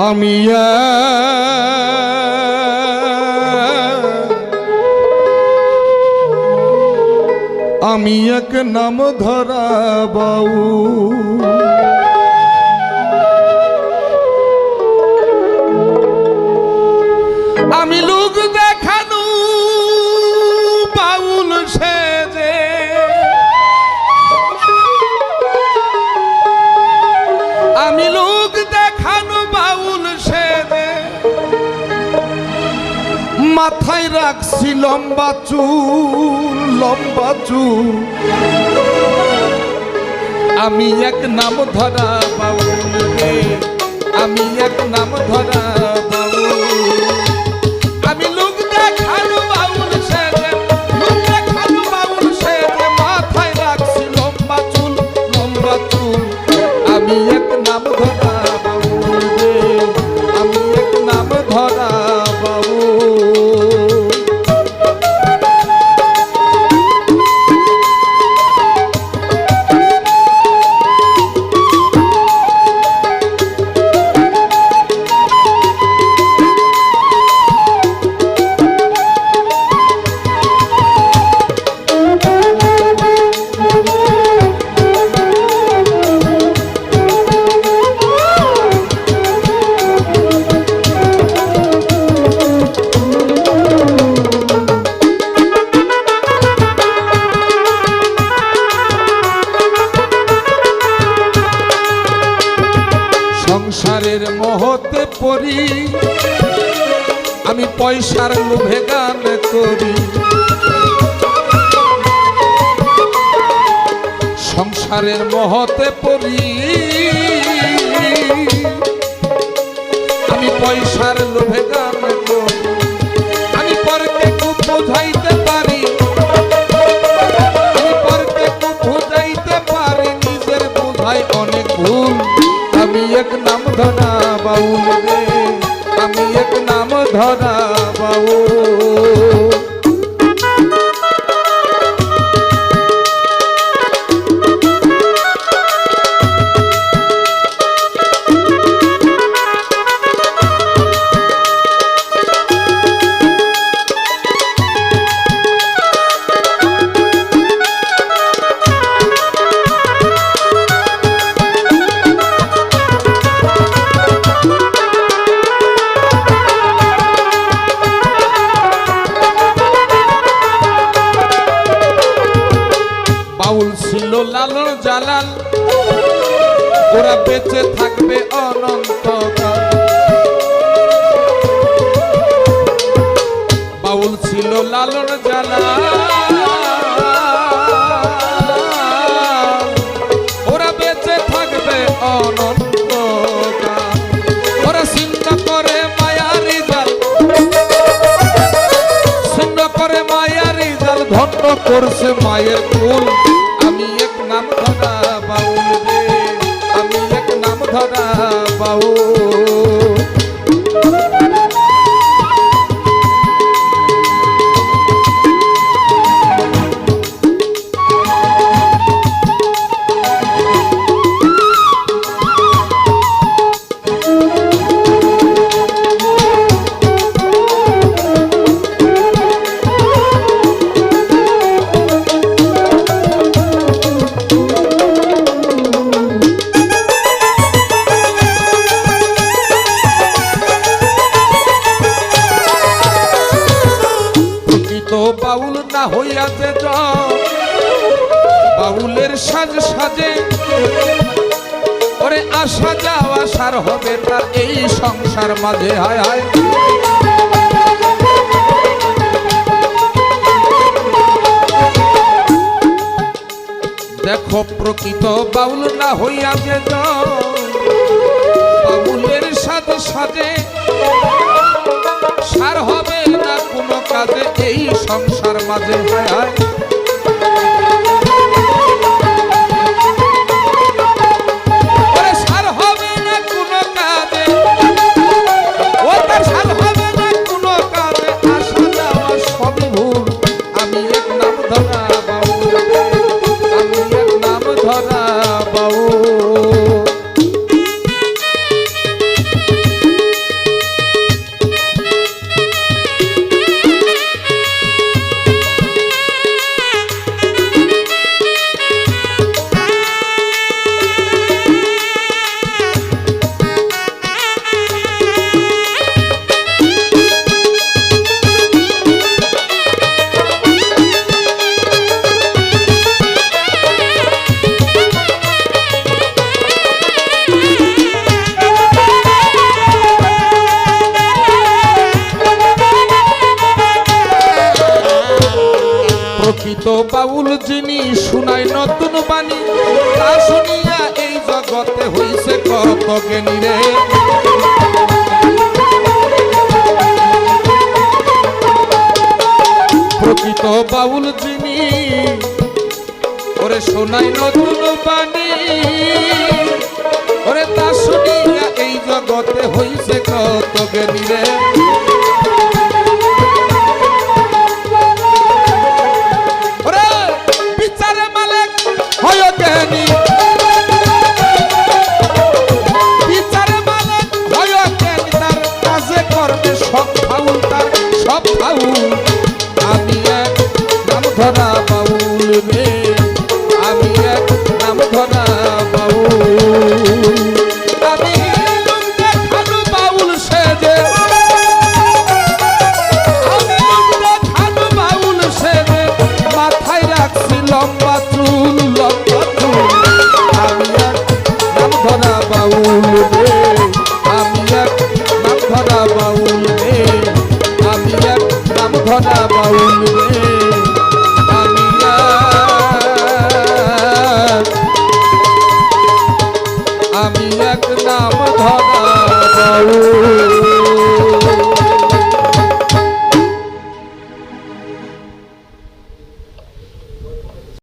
আমি আমি এক নাম ধরা বাউ রাখছি লম্বা চুল লম্বা চুল। আমি এক নাম ধরা বাউল আমি এক নাম ধরা বাউল মহতে পড়ি, আমি পয়সার লোভে গান করি। সংসারের মহতে পড়ি, আমি পয়সার লোভে গান করি। আমি পরকে খুব বোঝাইতে পারি, আমি পরকে খুব বুঝাইতে পারি, নিজের বোঝাই অনেক ভুল। আমি এক নাম ধরা বাউল রে আমি এক নাম ধরা বাউল। বাউল ছিল লালন জালাল। ওরা বেঁচে থাকবে অনন্ত বাউল ছিল লালন জালাল। ওরা বেঁচে থাকবে ওরা করে করছে মায়ের কুল। নাম ধরা বাউল রে আমি এক নাম ধরা বাউল। বাউল না হইয়াছে বাউলের সাজ সাজে। ওরে আসা যাওয়া সার হবে তার এই সংসার মাঝে। হায় হায়। দেখো প্রকৃত বাউল না হইয়াছে জ। বাউলের সাথে সাথে সার হবে কাজে এই সংসার মাঝে হায় ধরা বাউল। আমি নাম ধরা বাউল। বাউল যিনি শুনাই নতুন বাণী, তা শুনিয়া এই জগতে হইছে কত জ্ঞানী রে। প্রকৃত বাউল যিনি ওরে শোনাই নতুন বাণী, ওরে তা শুনিয়া এই জগতে হইছে কত জ্ঞানী রে। আমি এক নাম ধরা